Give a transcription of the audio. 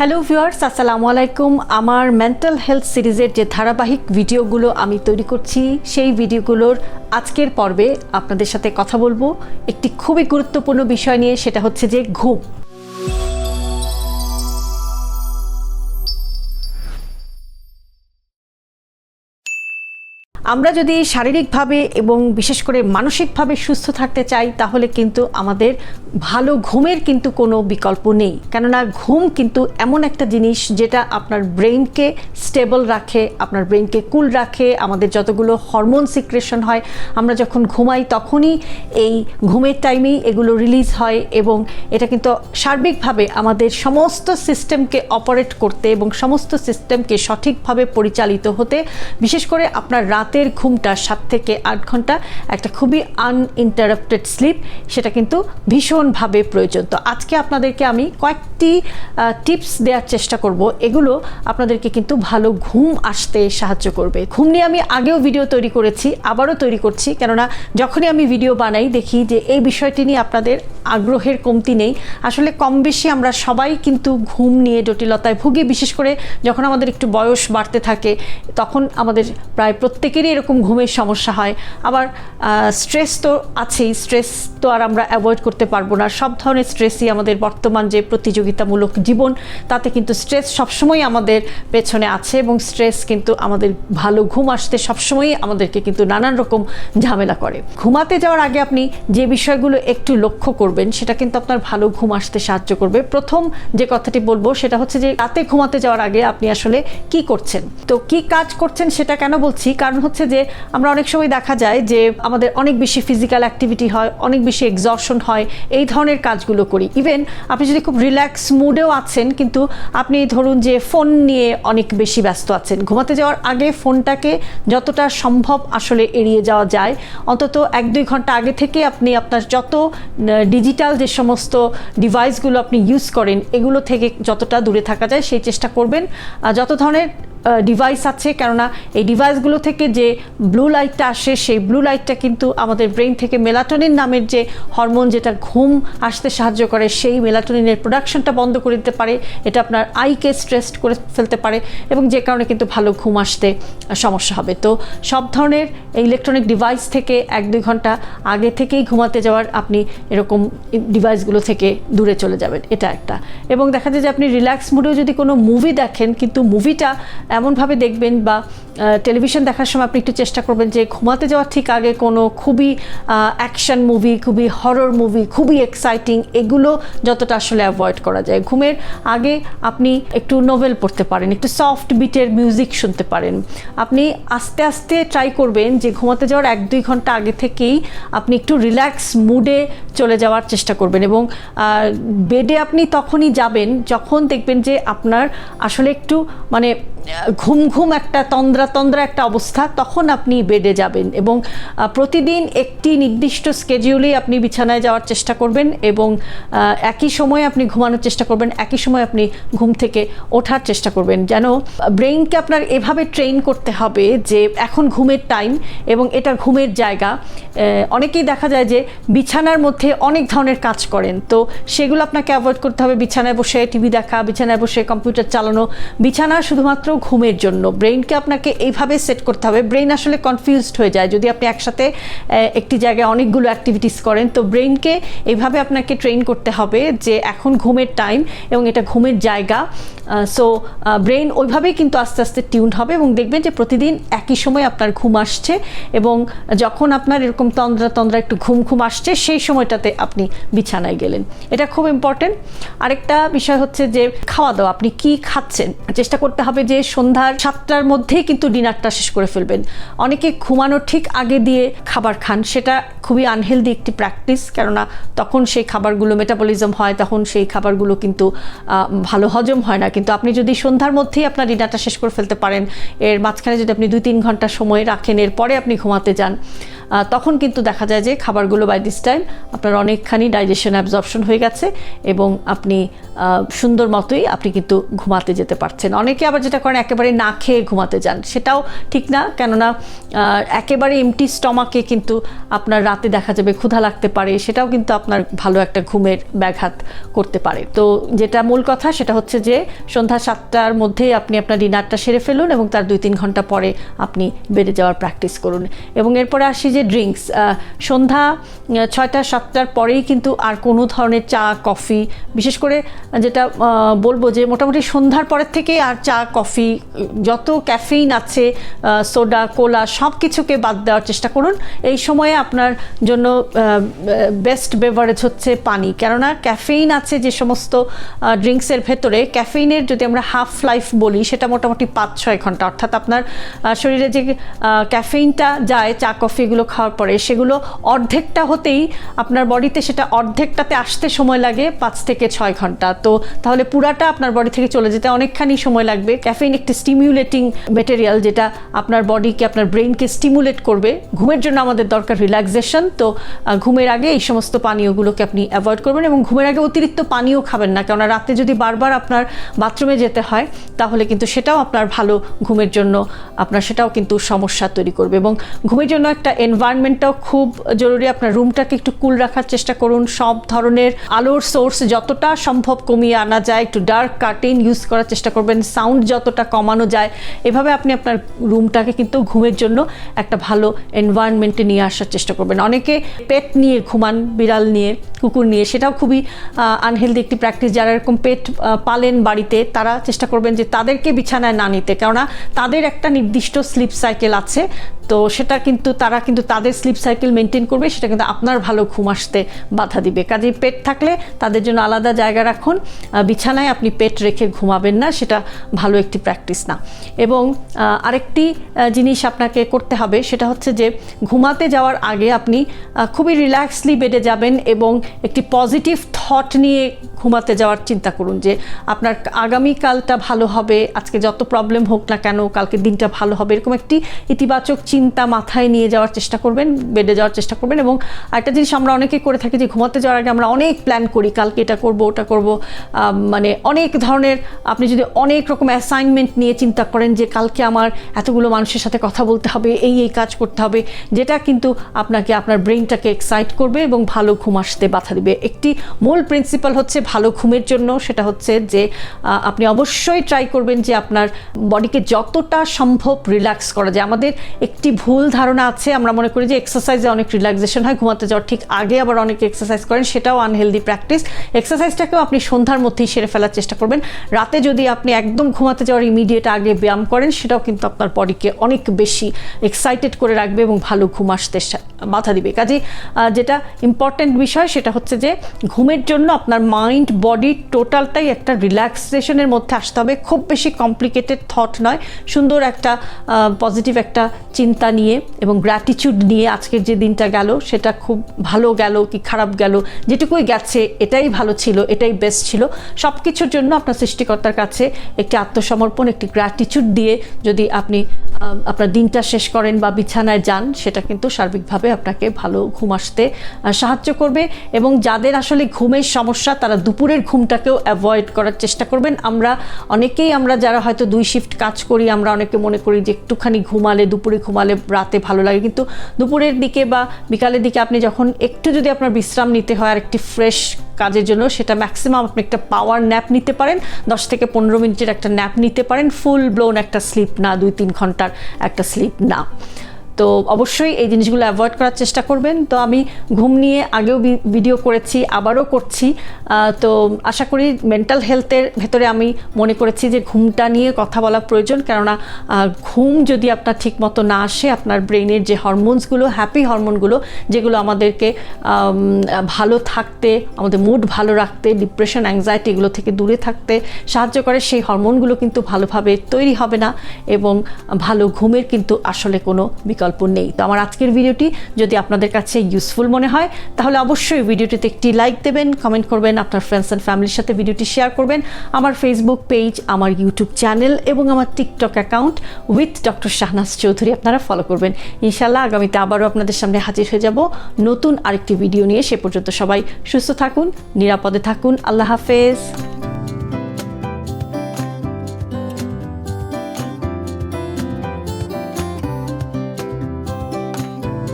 Hello viewers আসসালামু আলাইকুম আমার মেন্টাল হেলথ সিরিজের যে ধারাবাহিক ভিডিওগুলো আমি তৈরি করছি, সেই ভিডিওগুলোর আজকের পর্বে আপনাদের সাথে কথা বলব। একটি খুবই গুরুত্বপূর্ণ বিষয় নিয়ে, সেটা হচ্ছে যে ঘুম। আমরা যদি শারীরিকভাবে এবং বিশেষ করে মানসিকভাবে সুস্থ থাকতে চাই, তাহলে কিন্তু আমাদের ভালো ঘুমের কিন্তু কোনো বিকল্প নেই। কেননা ঘুম কিন্তু এমন একটা জিনিস যেটা আপনার ব্রেইনকে স্টেবল রাখে, আপনার ব্রেইনকে কুল রাখে, আমাদের যতগুলো হরমোন সিক্রেশন হয়, আমরা যখন ঘুমাই তখনই এই ঘুমের টাইমেই এগুলো রিলিজ হয় এবং এটা কিন্তু সার্বিকভাবে আমাদের সমস্ত সিস্টেমকে অপারেট করতে এবং সমস্ত সিস্টেমকে সঠিকভাবে পরিচালিত হতে, বিশেষ করে আপনার রাতের ঘুমটা সাত থেকে আট ঘণ্টা, একটা খুবই আনইন্টারাপ্টেড স্লিপ সেটা কিন্তু ভীষণভাবে প্রয়োজন। তো আজকে আপনাদেরকে আমি কয়েকটি টিপস দেওয়ার চেষ্টা করব। এগুলো আপনাদেরকে কিন্তু ভালো ঘুম আসতে সাহায্য করবে। ঘুম নিয়ে আমি আগেও ভিডিও তৈরি করেছি, আবারও তৈরি করছি, কেননা যখনই আমি ভিডিও বানাই, দেখি যে এই বিষয়টি নিয়ে আপনাদের আগ্রহের কমতি নেই। আসলে কম বেশি আমরা সবাই কিন্তু ঘুম নিয়ে জটিলতায় ভুগি, বিশেষ করে যখন আমাদের একটু বয়স বাড়তে থাকে, তখন আমাদের প্রায় প্রত্যেকেরই এরকম ঘুমের সমস্যা হয়। আবার স্ট্রেস তো আছেই স্ট্রেস তো আর আমরা অ্যাভয়েড করতে পারব না। সব ধরনের স্ট্রেসই আমাদের বর্তমান যে প্রতিযোগিতামূলক জীবন, তাতে কিন্তু স্ট্রেস সবসময় আমাদের পেছনে আছে এবং স্ট্রেস কিন্তু আমাদের ভালো ঘুম আসতে সবসময়ই আমাদেরকে কিন্তু নানান রকম ঝামেলা করে। ঘুমাতে যাওয়ার আগে আপনি যে বিষয়গুলো একটু লক্ষ্য করবেন, সেটা কিন্তু আপনার ভালো ঘুম আসতে সাহায্য করবে। প্রথম যে কথাটি বলব, সেটা হচ্ছে যে, রাতে ঘুমাতে যাওয়ার আগে আপনি আসলে কি করছেন? তো কি কাজ করছেন সেটা কেন বলছি? কারণ হচ্ছে যে আমরা অনেক সময় দেখা যায় যে আমাদের অনেক বেশি ফিজিক্যাল অ্যাক্টিভিটি হয়, অনেক বেশি এক্সর্শন হয়, এই ধরনের কাজগুলো করি। ইভেন আপনি যদি খুব রিল্যাক্স মুডেও আছেন, কিন্তু আপনি ধরুন যে ফোন নিয়ে অনেক বেশি ব্যস্ত আছেন, ঘুমাতে যাওয়ার আগে ফোনটাকে যতটা সম্ভব আসলে এড়িয়ে যাওয়া যায়। অন্তত এক দুই ঘণ্টা আগে থেকে আপনি আপনার যত ডিজিটাল যে সমস্ত ডিভাইসগুলো আপনি ইউজ করেন, এগুলো থেকে যতটা দূরে থাকা যায় সেই চেষ্টা করবেন। যত ধরনের ডিভাইস আছে। কেননা এই ডিভাইসগুলো থেকে যে ব্লু লাইটটা আসে, সেই ব্লু লাইটটা কিন্তু আমাদের ব্রেন থেকে মেলাটোনিন নামের যে হরমোন যেটা ঘুম আসতে সাহায্য করে, সেই মেলাটোনিনের প্রোডাকশনটা বন্ধ করে দিতে পারে। এটা আপনার আইকে স্ট্রেসড করে ফেলতে পারে এবং যে কারণে কিন্তু ভালো ঘুম আসতে সমস্যা হবে। তো সব ধরনের ইলেকট্রনিক ডিভাইস থেকে এক দুই ঘণ্টা আগে থেকেই ঘুমাতে যাওয়ার আপনি এরকম ডিভাইসগুলো থেকে দূরে চলে যাবেন। এটা একটা। এবং দেখা যায় যে আপনি রিল্যাক্স মুডেও যদি কোনো মুভি দেখেন, কিন্তু মুভিটা এমনভাবে দেখবেন বা টেলিভিশন দেখার সময় আপনি একটু চেষ্টা করবেন যে ঘুমাতে যাওয়ার ঠিক আগে কোনো খুবই অ্যাকশন মুভি খুবই হরর মুভি খুবই এক্সাইটিং এগুলো যতটা আসলে অ্যাভয়েড করা যায়। ঘুমের আগে আপনি একটু নোভেল পড়তে পারেন, একটু সফট বিটের মিউজিক শুনতে পারেন। আপনি আস্তে আস্তে ট্রাই করবেন যে ঘুমাতে যাওয়ার এক দুই ঘণ্টা আগে থেকেই আপনি একটু রিল্যাক্স মুডে চলে যাওয়ার চেষ্টা করবেন এবং বেডে আপনি তখনই যাবেন যখন দেখবেন যে আপনার আসলে একটু মানে ঘুম ঘুম একটা, তন্দ্রা তন্দ্রা একটা অবস্থা, তখন আপনি বেডে যাবেন এবং প্রতিদিন একটি নির্দিষ্ট স্কেডিউলে আপনি বিছানায় যাওয়ার চেষ্টা করবেন এবং একই সময়ে আপনি ঘুমানোর চেষ্টা করবেন, একই সময় আপনি ঘুম থেকে ওঠার চেষ্টা করবেন। যেন ব্রেইনকে আপনার এভাবে ট্রেন করতে হবে যে, এখন ঘুমের টাইম এবং এটা ঘুমের জায়গা। অনেকেই দেখা যায় যে, বিছানার মধ্যে অনেক ধরনের কাজ করেন। তো সেগুলো আপনাকে অ্যাভয়েড করতে হবে। বিছানায় বসে টিভি দেখা, বিছানায় বসে কম্পিউটার চালানো। বিছানা শুধুমাত্র ঘুমের জন্য। ব্রেইনকে আপনাকে এইভাবে সেট করতে হবে। ব্রেইন আসলে কনফিউজড হয়ে যায়। যদি আপনি একসাথে একটি জায়গায় অনেকগুলো অ্যাক্টিভিটিস করেন, তো ব্রেইনকে এইভাবে আপনাকে ট্রেন করতে হবে যে এখন ঘুমের টাইম এবং এটা ঘুমের জায়গা। সো ব্রেইন ওইভাবেই কিন্তু আস্তে আস্তে টিউন হবে এবং দেখবেন যে প্রতিদিন একই সময় আপনার ঘুম আসছে এবং যখন আপনার এরকম তন্দ্রা তন্দ্রা একটু ঘুম ঘুম আসছে, সেই সময়টাতে আপনি বিছানায় গেলেন। এটা খুব ইম্পর্টেন্ট আরেকটা বিষয় হচ্ছে যে খাওয়া দাওয়া। আপনি কি খাচ্ছেন? চেষ্টা করতে হবে যে সন্ধ্যার সাতটার মধ্যেই কিন্তু ডিনারটা শেষ করে ফেলবেন। অনেকে ঘুমানোর ঠিক আগে দিয়ে খাবার খান, সেটা খুবই আনহেলদি একটি প্র্যাকটিস কেননা তখন সেই খাবারগুলো মেটাবলিজম হয়, তখন সেই খাবারগুলো কিন্তু ভালো হজম হয় না। কিন্তু আপনি যদি সন্ধ্যার মধ্যেই আপনার ডিনারটা শেষ করে ফেলতে পারেন, এর মাঝখানে যদি আপনি দুই তিন ঘণ্টা সময় রাখেন, এরপরে আপনি ঘুমাতে যান তখন কিন্তু দেখা যায় যে খাবারগুলো বাই দিস টাইম আপনার অনেকখানি ডাইজেশন অ্যাবজর্পশন হয়ে গেছে এবং আপনি সুন্দর মতোই আপনি কিন্তু ঘুমাতে যেতে পারছেন। অনেকে আবার যেটা করেন, একেবারে না খেয়ে ঘুমাতে যান। সেটাও ঠিক না, কেননা একেবারে এমটি স্টমাকে কিন্তু আপনার রাতে দেখা যাবে ক্ষুধা লাগতে পারে, সেটাও কিন্তু আপনার ভালো একটা ঘুমের ব্যাঘাত করতে পারে। তো যেটা মূল কথা, সেটা হচ্ছে যে সন্ধ্যা সাতটার মধ্যেই আপনি আপনার ডিনারটা সেরে ফেলুন এবং তার দুই তিন ঘণ্টা পরে আপনি বেডে যাওয়ার প্র্যাকটিস করুন। এবং এরপরে আসি যে ড্রিঙ্কস সন্ধ্যা ছয়টা, সাতটার পরেই কিন্তু আর কোনো ধরনের চা, কফি, বিশেষ করে যেটা বলব যে মোটামুটি সন্ধ্যার পরের থেকে আর চা, কফি, যত ক্যাফেইন আছে সোডা কোলা সব কিছুকে বাদ দেওয়ার চেষ্টা করুন। এই সময়ে আপনার জন্য বেস্ট বেভারেজ হচ্ছে পানি। কেননা ক্যাফেইন আছে যে সমস্ত ড্রিঙ্কসের ভেতরে ক্যাফেইনের যদি আমরা হাফ লাইফ বলি, সেটা মোটামুটি পাঁচ ছয় ঘণ্টা। অর্থাৎ আপনার শরীরে যে ক্যাফেইনটা যায়, চা, কফি এগুলো খাওয়ার পরে সেগুলো অর্ধেকটা হতেই আপনার বডিতে সেটা অর্ধেকটাতে আসতে সময় লাগে পাঁচ থেকে ছয় ঘণ্টা। তো তাহলে পুরাটা আপনার বডি থেকে চলে যেতে অনেকখানি সময় লাগবে। ক্যাফেইন একটি স্টিমিউলেটিং মেটেরিয়াল যেটা আপনার বডিকে, আপনার ব্রেনকে স্টিমুলেট করবে। ঘুমের জন্য আমাদের দরকার রিল্যাক্সেশন। তো ঘুমের আগে এই সমস্ত পানীয়গুলোকে আপনি অ্যাভয়েড করবেন এবং ঘুমের আগে অতিরিক্ত পানীয় খাবেন না। কেননা রাতে যদি বারবার আপনার বাথরুমে যেতে হয়, তাহলে কিন্তু সেটাও আপনার ভালো ঘুমের জন্য, আপনার সেটাও কিন্তু সমস্যা তৈরি করবে এবং ঘুমের জন্য একটা এনভায়রনমেন্টটাও খুব জরুরি। আপনার রুমটাকে একটু কুল রাখার চেষ্টা করুন। সব ধরনের আলোর সোর্স যতটা সম্ভব কমিয়ে আনা যায়, একটু ডার্ক কার্টেন ইউজ করার চেষ্টা করবেন। সাউন্ড যতটা কমানো যায়, এভাবে আপনি আপনার রুমটাকে কিন্তু ঘুমের জন্য একটা ভালো এনভায়রনমেন্টে নিয়ে আসার চেষ্টা করবেন। অনেকে পেট নিয়ে ঘুমান, বিড়াল নিয়ে, কুকুর নিয়ে, সেটাও খুবই আনহেলদি একটি প্র্যাকটিস যারা এরকম পেট পালেন বাড়িতে, তারা চেষ্টা করবেন যে তাদেরকে বিছানায় না নিতে। কেননা তাদের একটা নির্দিষ্ট স্লিপ সাইকেল আছে, তো সেটা কিন্তু তারা কিন্তু তাদের স্লিপ সাইকেল মেনটেন করবে, সেটা কিন্তু আপনার ভালো ঘুম আসতে বাধা দিবে। কাজেই পেট থাকলে তাদের জন্য আলাদা জায়গা রাখুন। বিছানায় আপনি পেট রেখে ঘুমাবেন না, সেটা ভালো একটি প্র্যাকটিস না। এবং আরেকটি জিনিস আপনাকে করতে হবে, সেটা হচ্ছে যে ঘুমাতে যাওয়ার আগে আপনি খুবই রিল্যাক্সলি বেডে যাবেন এবং একটি পজিটিভ থট নিয়ে ঘুমাতে যাওয়ার চিন্তা করুন যে আপনার আগামীকালটা ভালো হবে, আজকে যত প্রবলেম হোক না কেন কালকে দিনটা ভালো হবে, এরকম একটি ইতিবাচক চিন্তা মাথায় নিয়ে যাওয়ার চেষ্টা করবেন, বেডে যাওয়ার চেষ্টা করবেন এবং একটা জিনিস আমরা অনেকে করে থাকি যে ঘুমাতে যাওয়ার আগে আমরা অনেক প্ল্যান করি, কালকে এটা করব, ওটা করব। মানে অনেক ধরনের আপনি যদি অনেক রকম অ্যাসাইনমেন্ট নিয়ে চিন্তা করেন যে কালকে আমার এতগুলো মানুষের সাথে কথা বলতে হবে, এই এই কাজ করতে হবে, যেটা কিন্তু আপনাকে আপনার ব্রেনটাকে এক্সাইট করবে এবং ভালো ঘুম আসতে বাধা দিবে। একটি মূল প্রিন্সিপাল হচ্ছে ভালো ঘুমের জন্য, সেটা হচ্ছে যে আপনি অবশ্যই ট্রাই করবেন যে আপনার বডিকে যতটা সম্ভব রিল্যাক্স করা যায়। আমাদের একটি ভুল ধারণা আছে, আমরা মনে করি যে এক্সারসাইজে অনেক রিল্যাক্সেশন হয়, ঘুমাতে যাওয়ার ঠিক আগে আবার অনেকে এক্সারসাইজ করেন, সেটাও আনহেলদি প্র্যাকটিস এক্সারসাইজটাকেও আপনি সন্ধ্যার মধ্যেই সেরে ফেলার চেষ্টা করবেন। রাতে যদি আপনি একদম ঘুমাতে যাওয়ার ইমিডিয়েট আগে ব্যায়াম করেন, সেটাও কিন্তু আপনার বডিকে অনেক বেশি এক্সাইটেড করে রাখবে এবং ভালো ঘুম আসতে বাধা দিবে। কাজে যেটা ইম্পর্ট্যান্ট বিষয় সেটা হচ্ছে যে ঘুমের জন্য আপনার মাইন্ড বডি টোটালটাই একটা রিল্যাক্সেশনের মধ্যে আসতে হবে। খুব বেশি কমপ্লিকেটেড থট নয়। সুন্দর একটা পজিটিভ একটা চিন্তা নিয়ে এবং গ্র্যাটিচিউড নিয়ে আজকের যে দিনটা গেল, সেটা খুব ভালো গেল কি খারাপ গেল, যেটুকুই গেছে, এটাই ভালো ছিল, এটাই বেস্ট ছিল। সব কিছুর জন্য আপনার সৃষ্টিকর্তার কাছে একটি আত্মসমর্পণ, একটি গ্র্যাটিচিউড দিয়ে যদি আপনি আপনার দিনটা শেষ করেন বা বিছানায় যান, সেটা কিন্তু সার্বিকভাবে আপনাকে ভালো ঘুম আসতে সাহায্য করবে এবং যাদের আসলে ঘুমের সমস্যা, তারা দুপুরের ঘুমটাকেও অ্যাভয়েড করার চেষ্টা করবেন। আমরা অনেকেই, আমরা যারা হয়তো দুই শিফট কাজ করি, আমরা অনেকে মনে করি যে একটুখানি ঘুমালে, দুপুরে ঘুমালে রাতে ভালো লাগে, কিন্তু দুপুরের দিকে বা বিকালের দিকে আপনি যখন একটু যদি আপনার বিশ্রাম নিতে হয় আর একটি ফ্রেশ কাজের জন্য, সেটা ম্যাক্সিমাম আপনি একটা পাওয়ার ন্যাপ নিতে পারেন। দশ থেকে পনেরো মিনিটের একটা ন্যাপ নিতে পারেন। ফুল ব্লোন একটা স্লিপ না দুই তিন ঘণ্টার একটা স্লিপ না। তো অবশ্যই এই জিনিসগুলো অ্যাভয়েড করার চেষ্টা করবেন। তো আমি ঘুম নিয়ে আগেও ভিডিও করেছি, আবারও করছি। তো আশা করি মেন্টাল হেলথের ভেতরে আমি মনে করেছি যে ঘুমটা নিয়ে কথা বলা প্রয়োজন। কেননা ঘুম যদি আপনার ঠিক মতো না আসে, আপনার ব্রেনের যে হরমোনসগুলো হ্যাপি হরমোনগুলো, যেগুলো আমাদেরকে ভালো থাকতে, আমাদের মুড ভালো রাখতে ডিপ্রেশন অ্যাংজাইটি এগুলো থেকে দূরে থাকতে সাহায্য করে, সেই হরমোনগুলো কিন্তু ভালোভাবে তৈরি হবে না এবং ভালো ঘুমের কিন্তু আসলে কোনো বিকল্প বিকল্প নেই। তো আমার আজকের ভিডিওটি যদি আপনাদের কাছে ইউজফুল মনে হয়, তাহলে অবশ্যই ভিডিওটিতে একটি লাইক দেবেন কমেন্ট করবেন, আপনার ফ্রেন্ডস অ্যান্ড ফ্যামিলির সাথে ভিডিওটি শেয়ার করবেন। আমার ফেসবুক পেজ আমার ইউটিউব চ্যানেল এবং আমার TikTok account with doctor Shahnaz Chowdhury আপনারা ফলো করবেন। ইনশাল্লাহ আগামীতে আবারও আপনাদের সামনে হাজির হয়ে যাব। নতুন আরেকটি ভিডিও নিয়ে। সে পর্যন্ত সবাই সুস্থ থাকুন, নিরাপদে থাকুন। আল্লাহ হাফেজ।